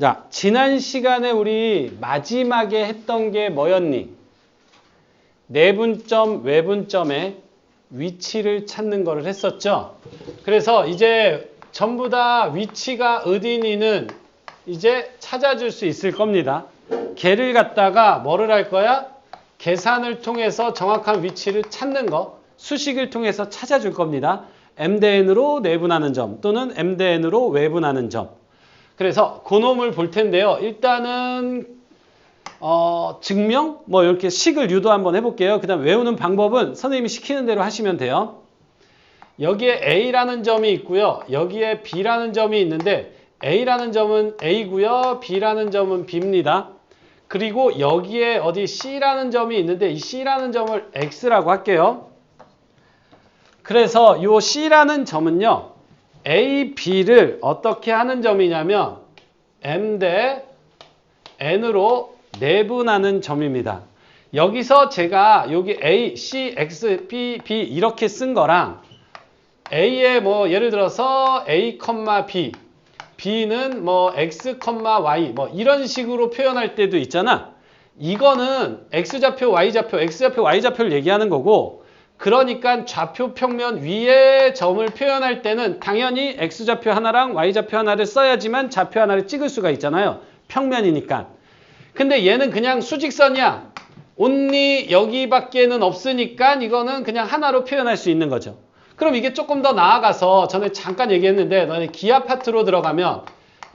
자, 지난 시간에 우리 마지막에 했던 게 뭐였니? 내분점, 외분점의 위치를 찾는 거를 했었죠. 그래서 이제 전부 다 위치가 어디니는 이제 찾아줄 수 있을 겁니다. 걔를 갖다가 뭐를 할 거야? 계산을 통해서 정확한 위치를 찾는 거, 수식을 통해서 찾아줄 겁니다. m대n으로 내분하는 점 또는 m대n으로 외분하는 점. 그래서 그놈을 볼 텐데요. 일단은 어, 증명 뭐 이렇게 식을 유도 한번 해볼게요. 그 다음 외우는 방법은 선생님이 시키는 대로 하시면 돼요. 여기에 A라는 점이 있고요. 여기에 B라는 점이 있는데 A라는 점은 A고요. B라는 점은 B입니다. 그리고 여기에 어디 C라는 점이 있는데 이 C라는 점을 X라고 할게요. 그래서 이 C라는 점은요. A, B를 어떻게 하는 점이냐면 M 대 N으로 내분하는 점입니다. 여기서 제가 여기 A, C, X, B, B 이렇게 쓴 거랑 A의 뭐 예를 들어서 A, B, B는 뭐 X, Y 뭐 이런 식으로 표현할 때도 있잖아. 이거는 X좌표, Y좌표, X좌표, Y좌표를 얘기하는 거고 그러니까 좌표 평면 위에 점을 표현할 때는 당연히 X좌표 하나랑 Y좌표 하나를 써야지만 좌표 하나를 찍을 수가 있잖아요. 평면이니까. 근데 얘는 그냥 수직선이야. 온리 여기밖에는 없으니까 이거는 그냥 하나로 표현할 수 있는 거죠. 그럼 이게 조금 더 나아가서 전에 잠깐 얘기했는데 너네 기하 파트로 들어가면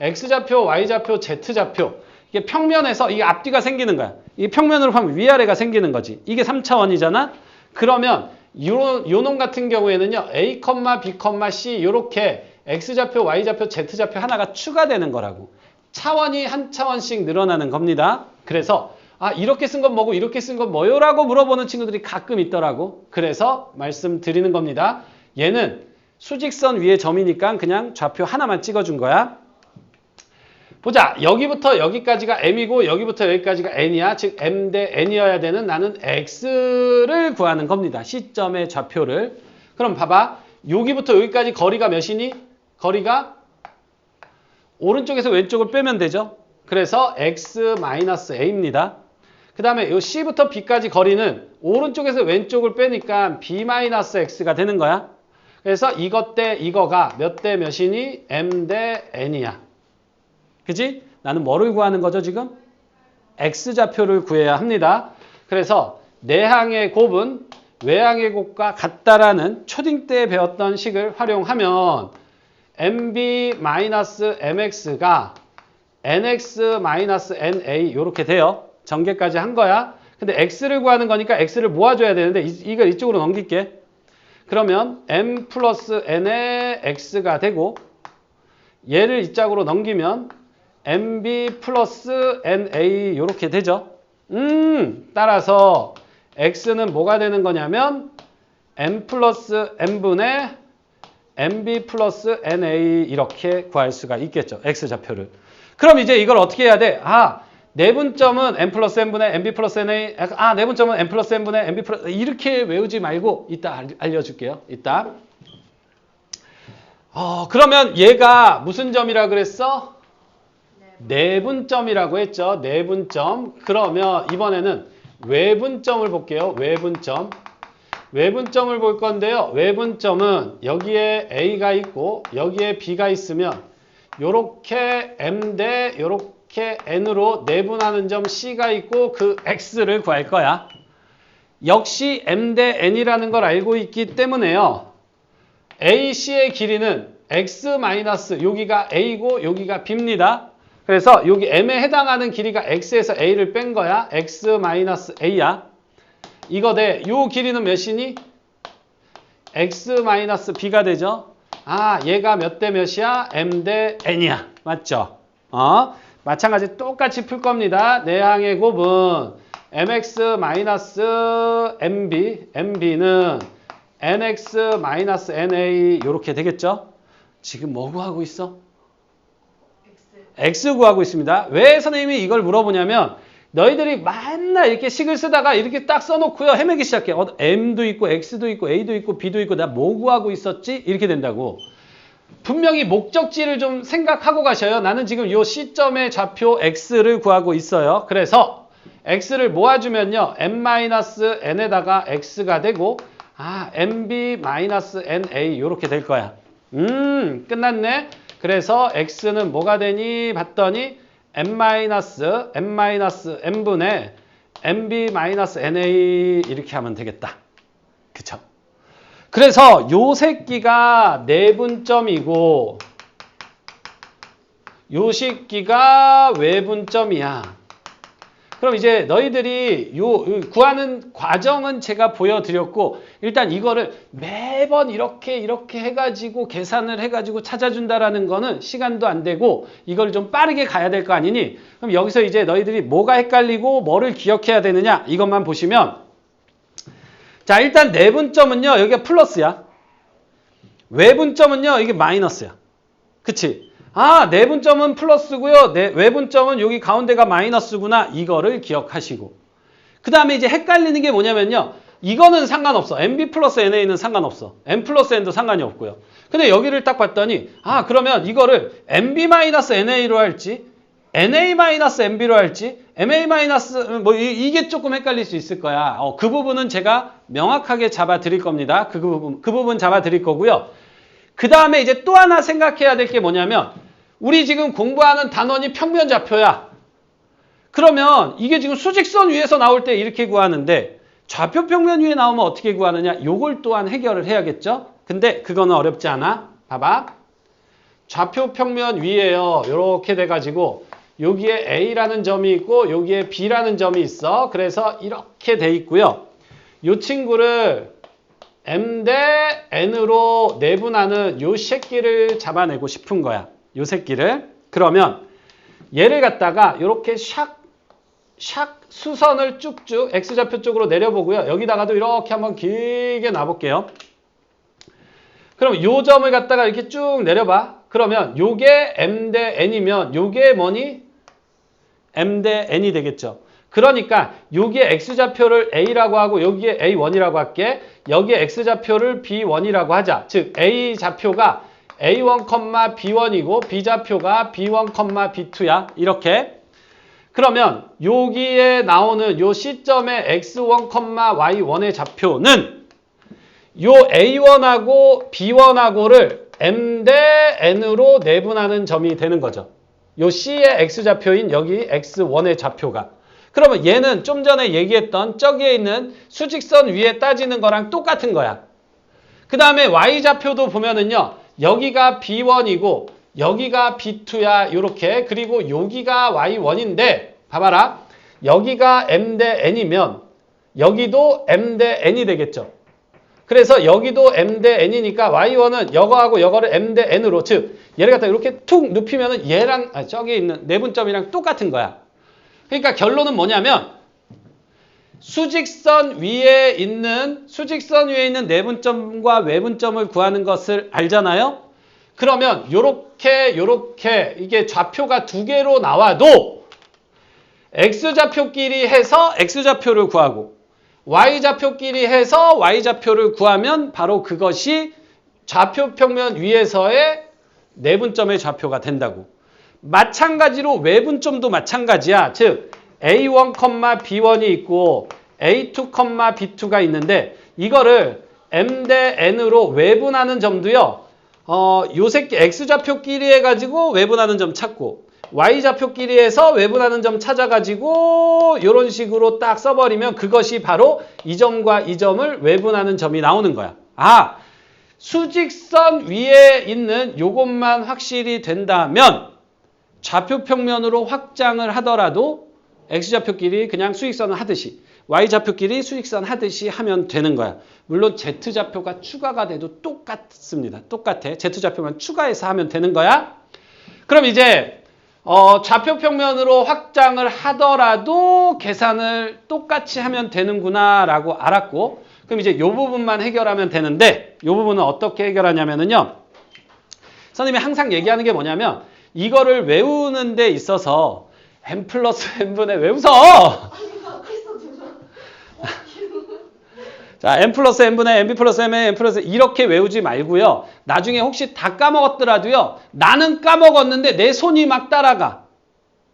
X좌표, Y좌표, Z좌표 이게 평면에서 이게 앞뒤가 생기는 거야. 이 평면으로 하면 위아래가 생기는 거지. 이게 3차원이잖아. 그러면 요, 요놈 같은 경우에는요. A, B, C 이렇게 X좌표, Y좌표, Z좌표 하나가 추가되는 거라고. 차원이 한 차원씩 늘어나는 겁니다. 그래서 아 이렇게 쓴 건 뭐고 이렇게 쓴 건 뭐요? 라고 물어보는 친구들이 가끔 있더라고. 그래서 말씀드리는 겁니다. 얘는 수직선 위에 점이니까 그냥 좌표 하나만 찍어준 거야. 보자. 여기부터 여기까지가 m이고 여기부터 여기까지가 n이야. 즉 m 대 n이어야 되는 나는 x를 구하는 겁니다. 시점의 좌표를. 그럼 봐봐. 여기부터 여기까지 거리가 몇이니? 거리가 오른쪽에서 왼쪽을 빼면 되죠. 그래서 x-a입니다. 그 다음에 이 c부터 b까지 거리는 오른쪽에서 왼쪽을 빼니까 b-x가 되는 거야. 그래서 이것 대 이거가 몇 대 몇이니? m 대 n이야. 그지? 나는 뭐를 구하는 거죠 지금? x좌표를 구해야 합니다. 그래서 내항의 곱은 외항의 곱과 같다라는 초딩 때 배웠던 식을 활용하면 mb-mx가 nx-na 이렇게 돼요. 전개까지 한 거야. 근데 x를 구하는 거니까 x를 모아줘야 되는데 이, 걸 이쪽으로 넘길게. 그러면 m 플러스 n의 x가 되고 얘를 이쪽으로 넘기면 mb 플러스 na 이렇게 되죠. 음 따라서 x는 뭐가 되는 거냐면 m 플러스 n분의 mb 플러스 na 이렇게 구할 수가 있겠죠. x좌표를. 그럼 이제 이걸 어떻게 해야 돼? 아, 내분점은 n 플러스 n분의 mb 플러스 na 아, 내분점은 n 플러스 n분의 mb 플러스 이렇게 외우지 말고 이따 알려줄게요. 이따. 어, 그러면 얘가 무슨 점이라 그랬어? 내분점이라고 했죠. 내분점. 그러면 이번에는 외분점을 볼게요. 외분점. 외분점을 볼 건데요. 외분점은 여기에 A가 있고 여기에 B가 있으면 요렇게 M 대 요렇게 N으로 내분하는 점 C가 있고 그 X를 구할 거야. 역시 M 대 N이라는 걸 알고 있기 때문에요. AC의 길이는 X 마이너스 여기가 A고 여기가 B입니다. 그래서 여기 M에 해당하는 길이가 X에서 A를 뺀 거야. X 마이너스 A야. 이거 대, 요 길이는 몇이니? x 마이너스 b가 되죠. 아, 얘가 몇 대 몇이야? m 대 n이야. 맞죠? 어? 마찬가지 똑같이 풀 겁니다. 내항의 곱은 mx 마이너스 mb, mb는 nx 마이너스 na 이렇게 되겠죠? 지금 뭐 구하고 있어? X 구하고 있습니다. 왜 선생님이 이걸 물어보냐면 너희들이 맨날 이렇게 식을 쓰다가 이렇게 딱 써놓고요. 헤매기 시작해. 어, M도 있고 X도 있고 A도 있고 B도 있고 나 뭐 구하고 있었지? 이렇게 된다고. 분명히 목적지를 좀 생각하고 가셔요. 나는 지금 요 시점의 좌표 x를 구하고 있어요. 그래서 x를 모아주면요. n-n에다가 x가 되고 아 nb-na 이렇게 될 거야. 음 끝났네. 그래서 x는 뭐가 되니 봤더니 n-n-n분의 nb-na 이렇게 하면 되겠다. 그쵸? 그래서 요 새끼가 내분점이고 요 새끼가 외분점이야. 그럼 이제 너희들이 요 구하는 과정은 제가 보여드렸고 일단 이거를 매번 이렇게 이렇게 해가지고 계산을 해가지고 찾아준다라는 거는 시간도 안 되고 이걸 좀 빠르게 가야 될 거 아니니? 그럼 여기서 이제 너희들이 뭐가 헷갈리고 뭐를 기억해야 되느냐? 이것만 보시면 자 일단 내분점은요 여기가 플러스야. 외분점은요 이게 마이너스야. 그치 아, 내분점은 플러스고요. 내, 외분점은 여기 가운데가 마이너스구나. 이거를 기억하시고. 그 다음에 이제 헷갈리는 게 뭐냐면요. 이거는 상관없어. MB 플러스 NA는 상관없어. M 플러스 N도 상관이 없고요. 근데 여기를 딱 봤더니 아, 그러면 이거를 MB 마이너스 NA로 할지 NA 마이너스 MB로 할지 MA 마이너스 뭐 이, 게 조금 헷갈릴 수 있을 거야. 어, 그 부분은 제가 명확하게 잡아 드릴 겁니다. 그 부분 그 부분 잡아 드릴 거고요. 그 다음에 이제 또 하나 생각해야 될 게 뭐냐면 우리 지금 공부하는 단원이 평면 좌표야. 그러면 이게 지금 수직선 위에서 나올 때 이렇게 구하는데 좌표 평면 위에 나오면 어떻게 구하느냐? 요걸 또한 해결을 해야겠죠? 근데 그거는 어렵지 않아. 봐봐. 좌표 평면 위에요. 이렇게 돼가지고 여기에 A라는 점이 있고 여기에 B라는 점이 있어. 그래서 이렇게 돼 있고요. 이 친구를 M 대 N으로 내분하는 요 새끼를 잡아내고 싶은 거야. 요 새끼를 그러면 얘를 갖다가 이렇게 샥, 샥 수선을 쭉쭉 X좌표 쪽으로 내려보고요. 여기다가도 이렇게 한번 길게 놔볼게요. 그럼 요 점을 갖다가 이렇게 쭉 내려봐. 그러면 요게 M 대 N이면 요게 뭐니? M 대 N이 되겠죠. 그러니까 여기에 X좌표를 A라고 하고 여기에 A1이라고 할게. 여기에 X좌표를 B1이라고 하자. 즉 A좌표가 A1, B1이고 B좌표가 B1, B2야. 이렇게. 그러면 여기에 나오는 요 시점의 X1, Y1의 좌표는 요 A1하고 B1하고를 M 대 N으로 내분하는 점이 되는 거죠. 요 C의 X좌표인 여기 X1의 좌표가. 그러면 얘는 좀 전에 얘기했던 저기에 있는 수직선 위에 따지는 거랑 똑같은 거야. 그 다음에 Y좌표도 보면은요. 여기가 B1이고 여기가 B2야 이렇게. 그리고 여기가 Y1인데 봐봐라. 여기가 M 대 N이면 여기도 M 대 N이 되겠죠. 그래서 여기도 M 대 N이니까 Y1은 여거하고 여거를 M 대 N으로 즉 얘를 갖다 이렇게 툭 눕히면 은 얘랑 아, 저기 있는 내분점이랑 똑같은 거야. 그러니까 결론은 뭐냐면 수직선 위에 있는 수직선 위에 있는 내분점과 외분점을 구하는 것을 알잖아요. 그러면 요렇게 요렇게 이게 좌표가 두 개로 나와도 x좌표끼리 해서 x좌표를 구하고 y좌표끼리 해서 y좌표를 구하면 바로 그것이 좌표 평면 위에서의 내분점의 좌표가 된다고. 마찬가지로 외분점도 마찬가지야. 즉 A1, B1이 있고 A2, B2가 있는데 이거를 M 대 N으로 외분하는 점도요. 어, 요 새끼 X좌표끼리 해가지고 외분하는 점 찾고 Y좌표끼리 해서 외분하는 점 찾아가지고 이런 식으로 딱 써버리면 그것이 바로 이 점과 이 점을 외분하는 점이 나오는 거야. 아, 수직선 위에 있는 요것만 확실히 된다면 좌표 평면으로 확장을 하더라도 X좌표끼리 그냥 수직선을 하듯이 Y좌표끼리 수직선 하듯이 하면 되는 거야. 물론 Z좌표가 추가가 돼도 똑같습니다. 똑같아. Z좌표만 추가해서 하면 되는 거야. 그럼 이제 어, 좌표 평면으로 확장을 하더라도 계산을 똑같이 하면 되는구나 라고 알았고 그럼 이제 이 부분만 해결하면 되는데 이 부분은 어떻게 해결하냐면요. 선생님이 항상 얘기하는 게 뭐냐면 이거를 외우는 데 있어서 n 플러스 n분의 왜 웃어? 자, n 플러스 n분의 nb 플러스 m의 n 플러스 이렇게 외우지 말고요. 나중에 혹시 다 까먹었더라도요. 나는 까먹었는데 내 손이 막 따라가.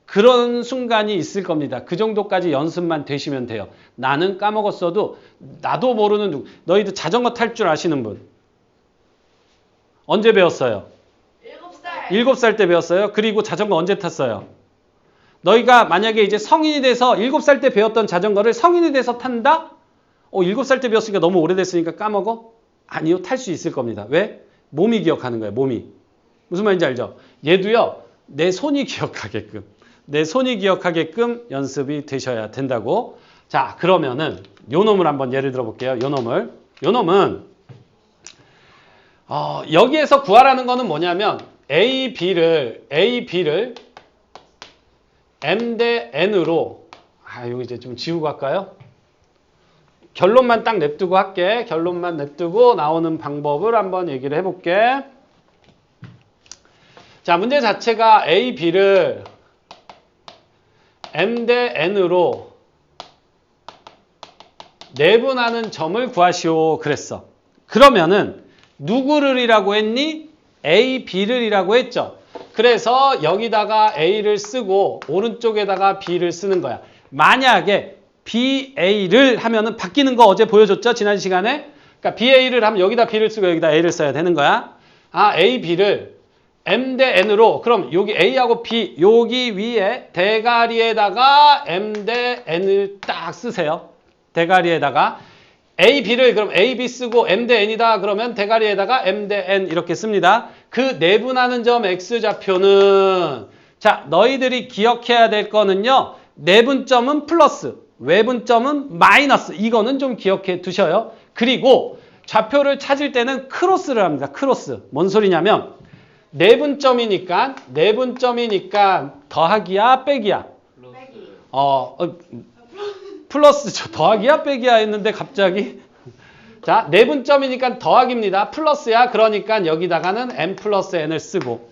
그런 순간이 있을 겁니다. 그 정도까지 연습만 되시면 돼요. 나는 까먹었어도 나도 모르는 누구. 너희들 자전거 탈 줄 아시는 분. 언제 배웠어요? 일곱 살. 일곱 살때 배웠어요. 그리고 자전거 언제 탔어요? 너희가 만약에 이제 성인이 돼서 일곱 살때 배웠던 자전거를 성인이 돼서 탄다? 어, 일곱 살때 배웠으니까 너무 오래됐으니까 까먹어? 아니요, 탈 수 있을 겁니다. 왜? 몸이 기억하는 거예요, 몸이. 무슨 말인지 알죠? 얘도요, 내 손이 기억하게끔, 내 손이 기억하게끔 연습이 되셔야 된다고. 자, 그러면은, 요 놈을 한번 예를 들어 볼게요. 요 놈을. 요 놈은, 어, 여기에서 구하라는 거는 뭐냐면, A, B를, A, B를 M 대 N으로, 아, 이거 이제 좀 지우고 할까요? 결론만 딱 냅두고 할게. 결론만 냅두고 나오는 방법을 한번 얘기를 해볼게. 자, 문제 자체가 A, B를 M 대 N으로 내분하는 점을 구하시오. 그랬어. 그러면은 누구를이라고 했니? A, B를이라고 했죠. 그래서 여기다가 A를 쓰고 오른쪽에다가 B를 쓰는 거야. 만약에 BA를 하면은 바뀌는 거 어제 보여줬죠? 지난 시간에? 그러니까 BA를 하면 여기다 B를 쓰고 여기다 A를 써야 되는 거야. 아, A, B를 M 대 N으로 그럼 여기 A하고 B 여기 위에 대가리에다가 M 대 N을 딱 쓰세요. 대가리에다가 A, B를 그럼 A, B 쓰고 M 대 N이다 그러면 대가리에다가 M 대 N 이렇게 씁니다. 그 내분하는 점 X 좌표는 자 너희들이 기억해야 될 거는요. 내분점은 플러스 외분점은 마이너스 이거는 좀 기억해 두셔요. 그리고 좌표를 찾을 때는 크로스를 합니다. 크로스 뭔 소리냐면 내분점이니까 내분점이니까 더하기야 빼기야 빼기. 어, 어, 플러스 저 더하기야 빼기야 했는데 갑자기 자 내분점이니까 더하기입니다. 플러스야. 그러니까 여기다가는 n 플러스 n을 쓰고.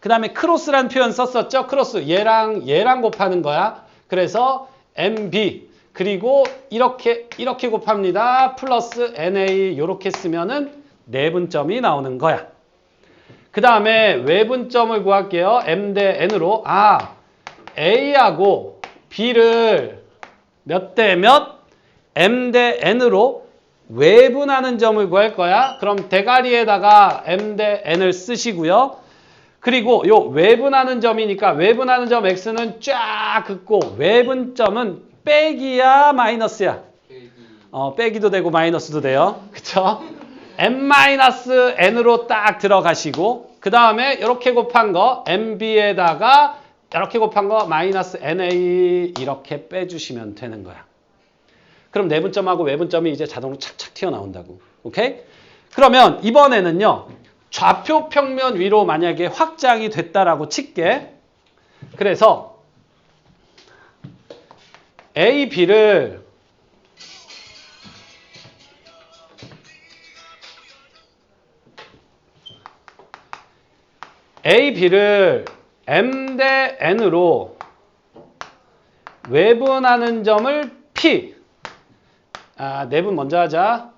그 다음에 크로스란 표현 썼었죠? 크로스. 얘랑 얘랑 곱하는 거야. 그래서 mb 그리고 이렇게 이렇게 곱합니다. 플러스 na 이렇게 쓰면은 내분점이 나오는 거야. 그 다음에 외분점을 구할게요. M 대 n으로. 아 a하고 b를 몇 대 몇? m 대 n으로 외분하는 점을 구할 거야. 그럼 대가리에다가 m 대 n을 쓰시고요. 그리고 요 외분하는 점이니까 외분하는 점 x는 쫙 긋고 외분점은 빼기야 마이너스야. 어, 빼기도 되고 마이너스도 돼요. 그쵸? m-n으로 딱 들어가시고 그 다음에 이렇게 곱한 거 mb에다가 이렇게 곱한 거 마이너스 na 이렇게 빼주시면 되는 거야. 그럼 내분점하고 외분점이 이제 자동으로 착착 튀어나온다고. 오케이? 그러면 이번에는요. 좌표 평면 위로 만약에 확장이 됐다라고 칠게. 그래서 A, B를 A, B를 M 대 N으로 외분하는 점을 P 아, 내분 먼저 하자.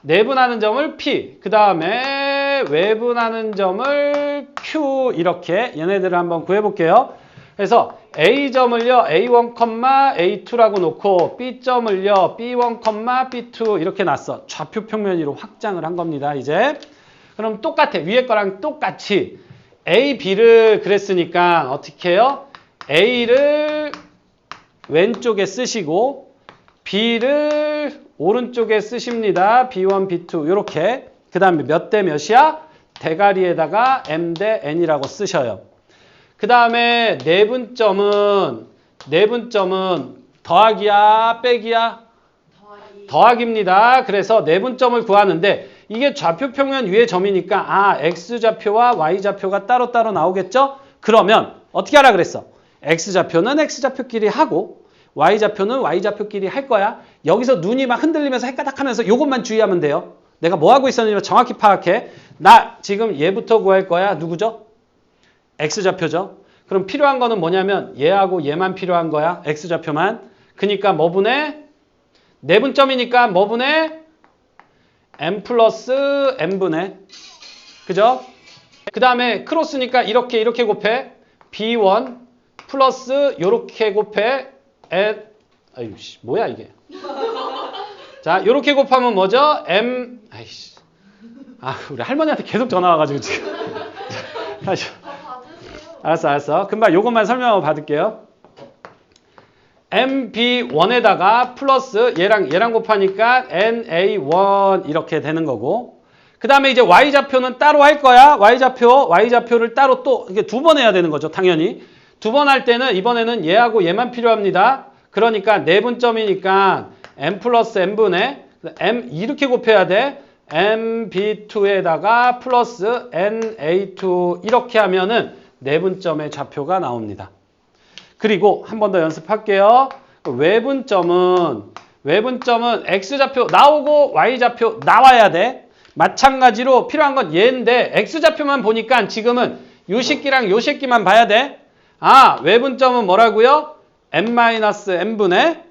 내분하는 점을 P 그 다음에 외분하는 점을 Q 이렇게 얘네들을 한번 구해볼게요. 그래서 A점을요 A1, A2라고 놓고 B점을요 B1, B2 이렇게 놨어. 좌표 평면 위로 확장을 한 겁니다. 이제 그럼 똑같아. 위에 거랑 똑같이 A, B를 그랬으니까 어떻게 해요? A를 왼쪽에 쓰시고 B를 오른쪽에 쓰십니다. B1, B2 이렇게 그 다음에 몇 대 몇이야? 대가리에다가 M 대 N이라고 쓰셔요. 그 다음에 내분점은 내분점은 더하기야 빼기야? 더하기. 더하기입니다. 그래서 내분점을 구하는데 이게 좌표 평면 위의 점이니까 아 x좌표와 y좌표가 따로따로 나오겠죠? 그러면 어떻게 하라 그랬어? x좌표는 x좌표끼리 하고 y좌표는 y좌표끼리 할 거야. 여기서 눈이 막 흔들리면서 헷가닥 하면서 이것만 주의하면 돼요. 내가 뭐 하고 있었는지 정확히 파악해. 나 지금 얘부터 구할 거야. 누구죠? x좌표죠. 그럼 필요한 거는 뭐냐면 얘하고 얘만 필요한 거야. x좌표만. 그러니까 뭐 분해? 내분점이니까 뭐 분해? m 플러스 n분의 그죠? 그 다음에 크로스니까 이렇게 이렇게 곱해 b1 플러스 요렇게 곱해 n 아유 씨 뭐야 이게 자 요렇게 곱하면 뭐죠? m 아이씨 아 우리 할머니한테 계속 전화 와가지고 지금 자, 다시 더 받으세요. 알았어, 알았어. 금방 요것만 설명하고 받을게요. MB1에다가 플러스 얘랑 얘랑 곱하니까 NA1 이렇게 되는 거고. 그 다음에 이제 Y좌표는 따로 할 거야. Y좌표, Y좌표를 따로 또 이게 두번 해야 되는 거죠. 당연히. 두 번 할 때는 이번에는 얘하고 얘만 필요합니다. 그러니까 내분점이니까 M 플러스 N분의 M 이렇게 곱해야 돼. MB2에다가 플러스 NA2 이렇게 하면은 내분점의 좌표가 나옵니다. 그리고 한 번 더 연습할게요. 그 외분점은 외분점은 x좌표 나오고 y좌표 나와야 돼. 마찬가지로 필요한 건 얘인데 x좌표만 보니까 지금은 요 새끼랑 요 새끼만 봐야 돼. 아, 외분점은 뭐라고요? N-n분의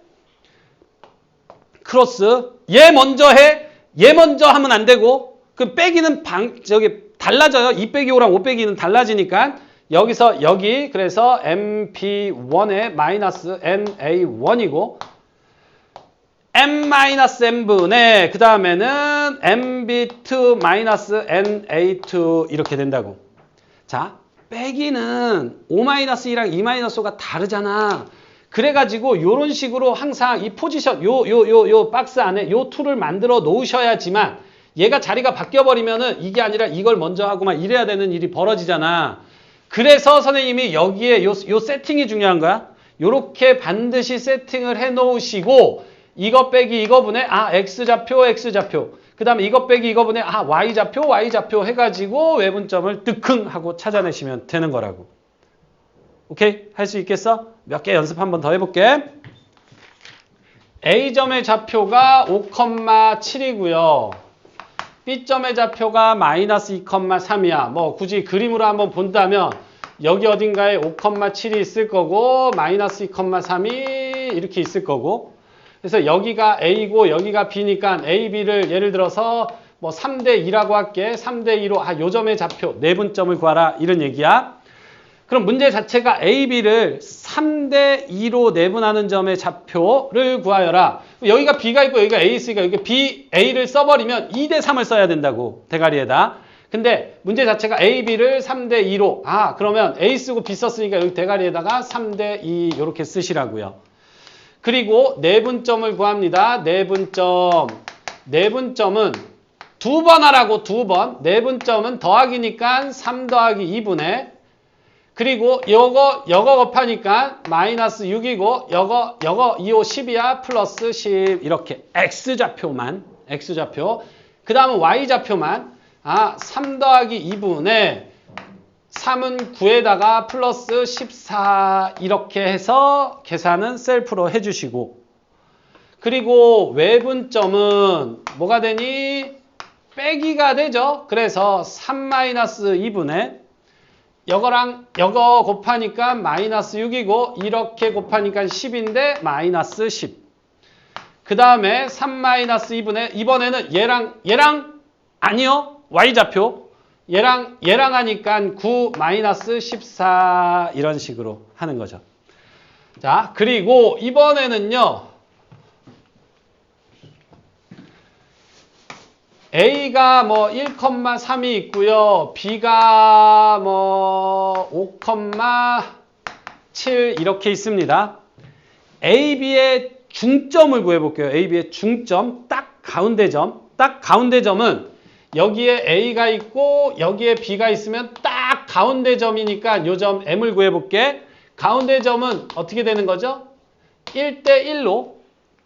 크로스 얘 먼저 해. 얘 먼저 하면 안 되고 그 빼기는 방 저기 달라져요. 2 빼기 5랑 5 빼기는 달라지니까 여기서 여기 그래서 mp1에 마이너스 na1이고 m-n분의 그 다음에는 mb2 마이너스 na2 이렇게 된다고. 자, 빼기는 5-2랑 2-5가 다르잖아. 그래가지고 요런 식으로 항상 이 포지션 요 요 요 요 박스 안에 요 툴을 만들어 놓으셔야지만 얘가 자리가 바뀌어 버리면은 이게 아니라 이걸 먼저 하고 막 이래야 되는 일이 벌어지잖아. 그래서 선생님이 여기에 요, 요 세팅이 중요한 거야. 요렇게 반드시 세팅을 해 놓으시고 이거 빼기 이거 분의 아 x좌표 x좌표 그 다음에 이거 빼기 이거 분의 아 y좌표 y좌표 해가지고 외분점을 뜨쿵 하고 찾아내시면 되는 거라고. 오케이? 할 수 있겠어? 몇 개 연습 한번 더 해볼게. A점의 좌표가 5,7이고요. B점의 좌표가 마이너스 2,3이야. 뭐 굳이 그림으로 한번 본다면 여기 어딘가에 5,7이 있을 거고 마이너스 2,3이 이렇게 있을 거고 그래서 여기가 A고 여기가 B니까 A, B를 예를 들어서 뭐 3대 2라고 할게. 3대 2로 아, 요 점의 좌표 내분점을 구하라 이런 얘기야. 그럼 문제 자체가 A, B를 3대 2로 내분하는 점의 좌표를 구하여라. 여기가 B가 있고 여기가 A 있으니까 여기 B, A를 써버리면 2대 3을 써야 된다고 대가리에다. 근데 문제 자체가 A, B를 3대 2로 아 그러면 A 쓰고 B 썼으니까 여기 대가리에다가 3대 2 이렇게 쓰시라고요. 그리고 내분점을 구합니다. 내분점. 내분점은 두 번 하라고 두 번. 내분점은 더하기니까 3 더하기 2분의 그리고 요거 요거 곱하니까 마이너스 6이고 요거 요거 2, 5, 10이야 플러스 10 이렇게 x좌표만 x좌표. 그 다음은 y좌표만. 아 3 더하기 2분의 3은 9에다가 플러스 14 이렇게 해서 계산은 셀프로 해주시고. 그리고 외분점은 뭐가 되니? 빼기가 되죠. 그래서 3 2분의 여거랑 여거 곱하니까 마이너스 6이고 이렇게 곱하니까 10인데 마이너스 10. 그 다음에 3 마이너스 2분의 이번에는 얘랑 얘랑 아니요 y좌표 얘랑 얘랑 하니까 9 마이너스 14 이런 식으로 하는 거죠. 자 그리고 이번에는요 A가 뭐 1,3이 있고요. B가 뭐 5,7 이렇게 있습니다. A, B의 중점을 구해볼게요. A, B의 중점, 딱 가운데 점. 딱 가운데 점은 여기에 A가 있고 여기에 B가 있으면 딱 가운데 점이니까 요 점 M을 구해볼게. 가운데 점은 어떻게 되는 거죠? 1대1로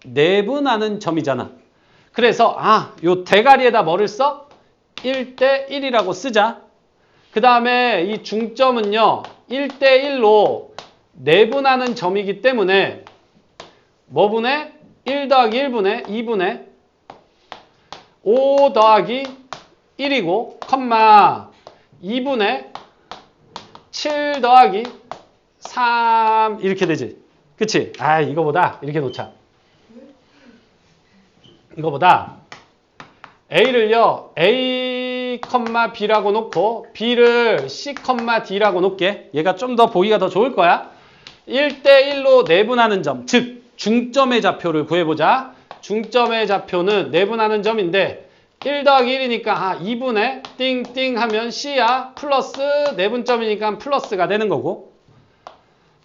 내분하는 점이잖아. 그래서 아, 요 대가리에다 뭐를 써? 1대 1이라고 쓰자. 그 다음에 이 중점은요. 1대 1로 내분하는 점이기 때문에 뭐 분의 1 더하기 1분의 2분의 5 더하기 1이고 컴마 2분의 7 더하기 3 이렇게 되지. 그치? 아 이거보다 이렇게 놓자. 이거보다 A를요, A, B라고 놓고, B를 C, D라고 놓게. 얘가 좀 더 보기가 더 좋을 거야. 1대1로 내분하는 점, 즉, 중점의 좌표를 구해보자. 중점의 좌표는 내분하는 점인데, 1 더하기 1이니까, 아, 2분의 띵띵 하면 C야, 플러스 내분점이니까 플러스가 되는 거고,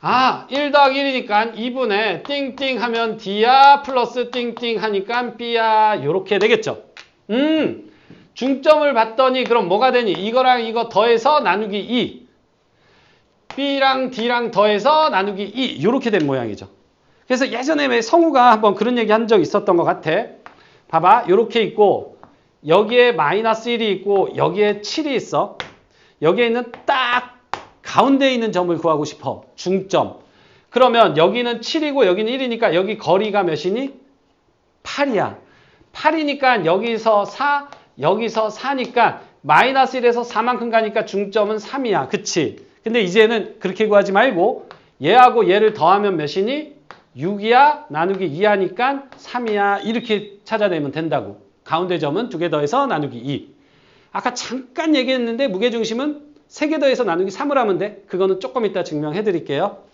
아, 1 더하기 1이니까 2분의 띵띵 하면 D야, 플러스 띵띵 하니까 B야, 요렇게 되겠죠. 음, 중점을 봤더니 그럼 뭐가 되니? 이거랑 이거 더해서 나누기 2. B랑 D랑 더해서 나누기 2. 이렇게 된 모양이죠. 그래서 예전에 왜 성우가 한번 그런 얘기 한 적 있었던 것 같아. 봐봐. 이렇게 있고 여기에 마이너스 1이 있고 여기에 7이 있어. 여기에 있는 딱 가운데 있는 점을 구하고 싶어. 중점. 그러면 여기는 7이고 여기는 1이니까 여기 거리가 몇이니? 8이야. 8이니까 여기서 4, 여기서 4니까 마이너스 1에서 4만큼 가니까 중점은 3이야. 그치? 근데 이제는 그렇게 구하지 말고 얘하고 얘를 더하면 몇이니? 6이야 나누기 2하니까 3이야 이렇게 찾아내면 된다고. 가운데 점은 두 개 더해서 나누기 2. 아까 잠깐 얘기했는데 무게중심은 세개 더해서 나누기 3을 하면 돼. 그거는 조금 이따 증명해 드릴게요.